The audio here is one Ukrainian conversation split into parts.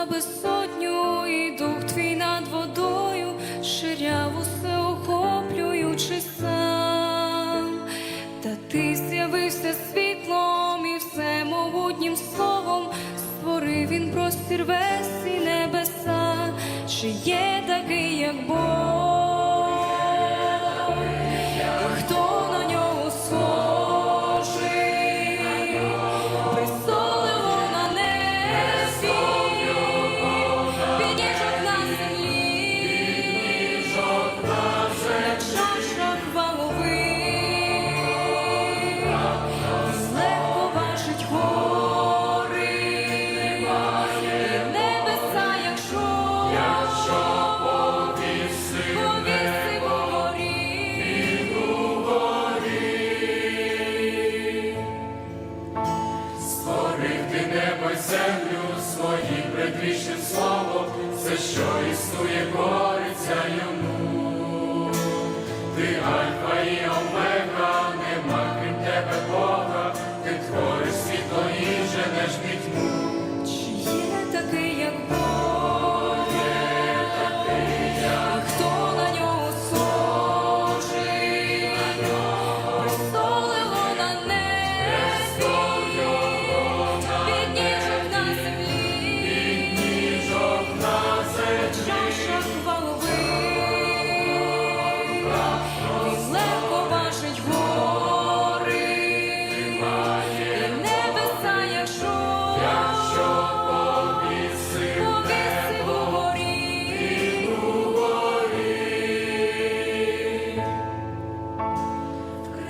тебе сотню, і дух твій над водою, ширяв усе охоплюючи сам, та ти з'явився світлом і всемогутнім словом, створив він простір весь і небеса, чи є такий, як Бог. ти небо й землю своїм прикрішим словом, все, що існує, кориться йому, ти Альфа і Омега,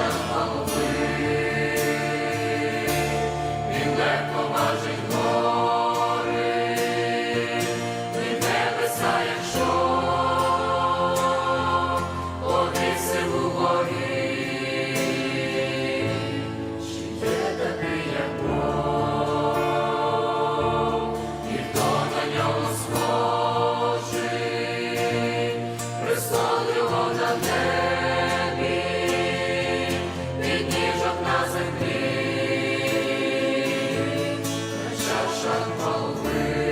Jesus. наша половина.